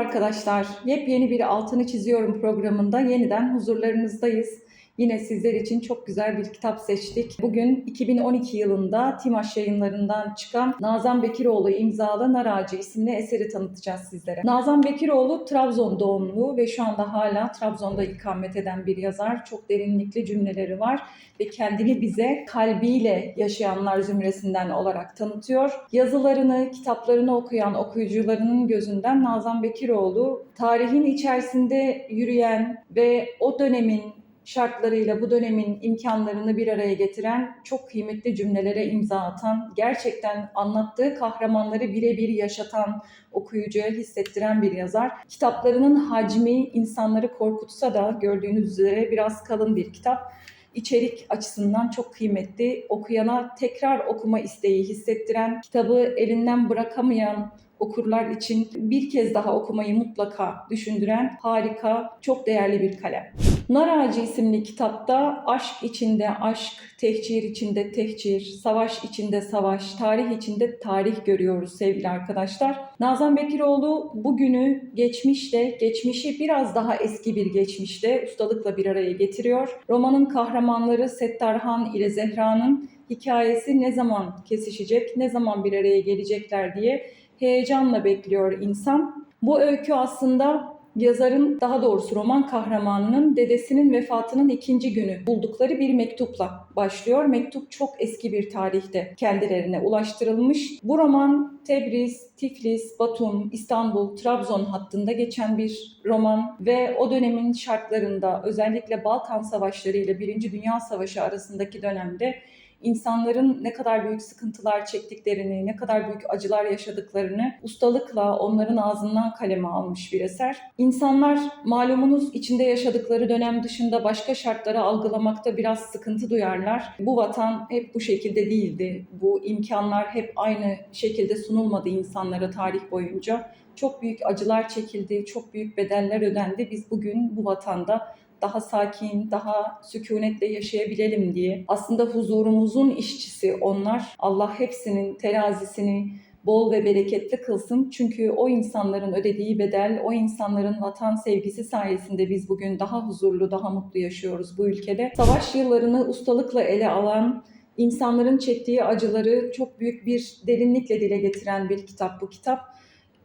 Merhaba arkadaşlar. Yepyeni bir altını çiziyorum programında yeniden huzurlarınızdayız. Yine sizler için çok güzel bir kitap seçtik. Bugün 2012 yılında Timaş yayınlarından çıkan Nazan Bekiroğlu imzalı Nar Ağacı isimli eseri tanıtacağız sizlere. Nazan Bekiroğlu Trabzon doğumlu ve şu anda hala Trabzon'da ikamet eden bir yazar. Çok derinlikli cümleleri var ve kendini bize kalbiyle yaşayanlar zümresinden olarak tanıtıyor. Yazılarını, kitaplarını okuyan okuyucularının gözünden Nazan Bekiroğlu tarihin içerisinde yürüyen ve o dönemin şartlarıyla bu dönemin imkanlarını bir araya getiren çok kıymetli cümlelere imza atan, gerçekten anlattığı kahramanları birebir yaşatan, okuyucuya hissettiren bir yazar. Kitaplarının hacmi insanları korkutsa da gördüğünüz üzere biraz kalın bir kitap. İçerik açısından çok kıymetli, okuyana tekrar okuma isteği hissettiren, kitabı elinden bırakamayan okurlar için bir kez daha okumayı mutlaka düşündüren harika, çok değerli bir kalem. Nar Ağacı isimli kitapta aşk içinde aşk, tehcir içinde tehcir, savaş içinde savaş, tarih içinde tarih görüyoruz sevgili arkadaşlar. Nazan Bekiroğlu bugünü geçmişle, geçmişi biraz daha eski bir geçmişte ustalıkla bir araya getiriyor. Romanın kahramanları Settarhan ile Zehra'nın hikayesi ne zaman kesişecek, ne zaman bir araya gelecekler diye heyecanla bekliyor insan. Bu öykü aslında yazarın daha doğrusu roman kahramanının dedesinin vefatının ikinci günü buldukları bir mektupla başlıyor. Mektup çok eski bir tarihte kendilerine ulaştırılmış. Bu roman Tebriz, Tiflis, Batum, İstanbul, Trabzon hattında geçen bir roman ve o dönemin şartlarında özellikle Balkan Savaşları ile Birinci Dünya Savaşı arasındaki dönemde insanların ne kadar büyük sıkıntılar çektiklerini, ne kadar büyük acılar yaşadıklarını ustalıkla onların ağzından kaleme almış bir eser. İnsanlar malumunuz içinde yaşadıkları dönem dışında başka şartları algılamakta biraz sıkıntı duyarlar. Bu vatan hep bu şekilde değildi. Bu imkanlar hep aynı şekilde sunulmadı insanlara tarih boyunca. Çok büyük acılar çekildi, çok büyük bedeller ödendi. Biz bugün bu vatanda daha sakin, daha sükunetle yaşayabilelim diye. Aslında huzurumuzun işçisi onlar. Allah hepsinin terazisini bol ve bereketli kılsın. Çünkü o insanların ödediği bedel, o insanların vatan sevgisi sayesinde biz bugün daha huzurlu, daha mutlu yaşıyoruz bu ülkede. Savaş yıllarını ustalıkla ele alan, insanların çektiği acıları çok büyük bir derinlikle dile getiren bir kitap bu kitap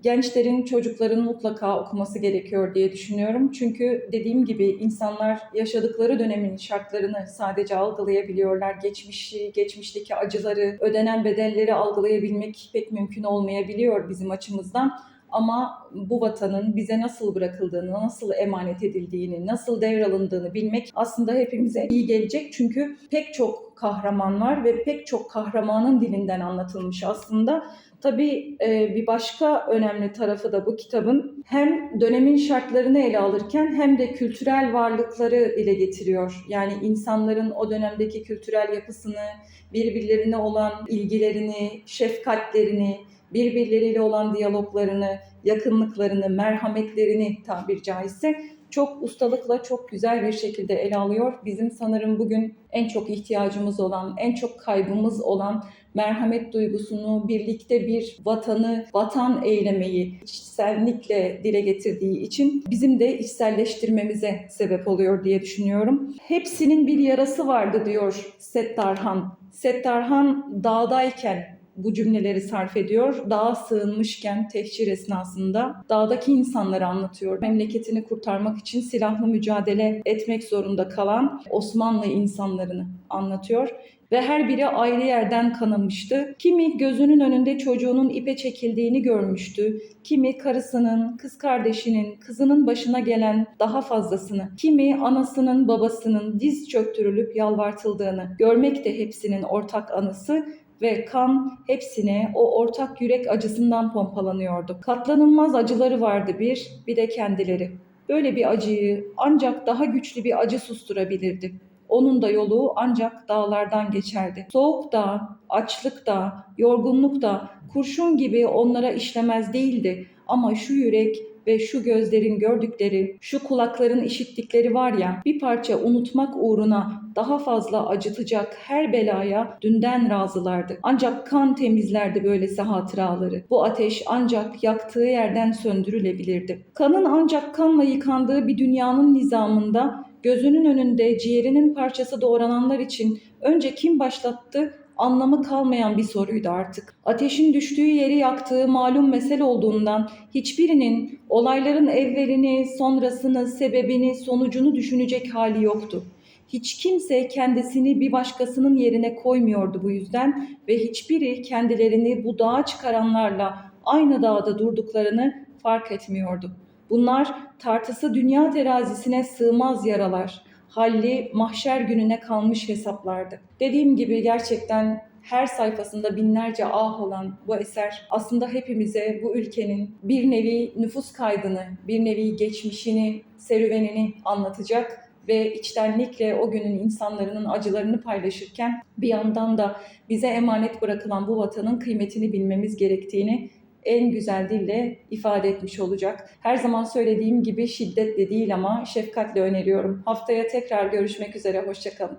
gençlerin, çocukların mutlaka okuması gerekiyor diye düşünüyorum. Çünkü dediğim gibi insanlar yaşadıkları dönemin şartlarını sadece algılayabiliyorlar. Geçmişi, geçmişteki acıları, ödenen bedelleri algılayabilmek pek mümkün olmayabiliyor bizim açımızdan. Ama bu vatanın bize nasıl bırakıldığını, nasıl emanet edildiğini, nasıl devralındığını bilmek aslında hepimize iyi gelecek. Çünkü pek çok kahraman var ve pek çok kahramanın dilinden anlatılmış aslında. Tabii e, bir başka önemli tarafı da bu kitabın hem dönemin şartlarını ele alırken hem de kültürel varlıkları dile getiriyor. Yani insanların o dönemdeki kültürel yapısını, birbirlerine olan ilgilerini, şefkatlerini, birbirleriyle olan diyaloglarını, yakınlıklarını, merhametlerini tabir caizse çok ustalıkla, çok güzel bir şekilde ele alıyor. Bizim sanırım bugün en çok ihtiyacımız olan, en çok kaybımız olan merhamet duygusunu, birlikte bir vatanı, vatan eylemeyi içsellikle dile getirdiği için bizim de içselleştirmemize sebep oluyor diye düşünüyorum. Hepsinin bir yarası vardı diyor Settarhan. Settarhan dağdayken bu cümleleri sarf ediyor. Dağa sığınmışken tehcir esnasında dağdaki insanları anlatıyor. Memleketini kurtarmak için silahlı mücadele etmek zorunda kalan Osmanlı insanlarını anlatıyor ve her biri ayrı yerden kanamıştı. Kimi gözünün önünde çocuğunun ipe çekildiğini görmüştü. Kimi karısının, kız kardeşinin, kızının başına gelen daha fazlasını, kimi anasının, babasının diz çöktürülüp yalvartıldığını görmek de hepsinin ortak anısı ve kan hepsine o ortak yürek acısından pompalanıyordu. Katlanılmaz acıları vardı bir, bir de kendileri. Böyle bir acıyı ancak daha güçlü bir acı susturabilirdi. Onun da yolu ancak dağlardan geçerdi. Soğuk da, açlık da, yorgunluk da kurşun gibi onlara işlemez değildi. Ama şu yürek ve şu gözlerin gördükleri, şu kulakların işittikleri var ya bir parça unutmak uğruna daha fazla acıtacak her belaya dünden razılardı. Ancak kan temizlerdi böylesi hatıraları. Bu ateş ancak yaktığı yerden söndürülebilirdi. Kanın ancak kanla yıkandığı bir dünyanın nizamında gözünün önünde ciğerinin parçası doğrananlar için önce kim başlattı anlamı kalmayan bir soruydu artık. Ateşin düştüğü yeri yaktığı malum mesele olduğundan hiçbirinin olayların evvelini, sonrasını, sebebini, sonucunu düşünecek hali yoktu. Hiç kimse kendisini bir başkasının yerine koymuyordu bu yüzden ve hiçbiri kendilerini bu dağa çıkaranlarla aynı dağda durduklarını fark etmiyordu. Bunlar tartısı dünya terazisine sığmaz yaralar, halli mahşer gününe kalmış hesaplardı. Dediğim gibi gerçekten her sayfasında binlerce ah olan bu eser aslında hepimize bu ülkenin bir nevi nüfus kaydını, bir nevi geçmişini, serüvenini anlatacak ve içtenlikle o günün insanların acılarını paylaşırken bir yandan da bize emanet bırakılan bu vatanın kıymetini bilmemiz gerektiğini en güzel dille ifade etmiş olacak. Her zaman söylediğim gibi şiddetle değil ama şefkatle öneriyorum. Haftaya tekrar görüşmek üzere, hoşçakalın.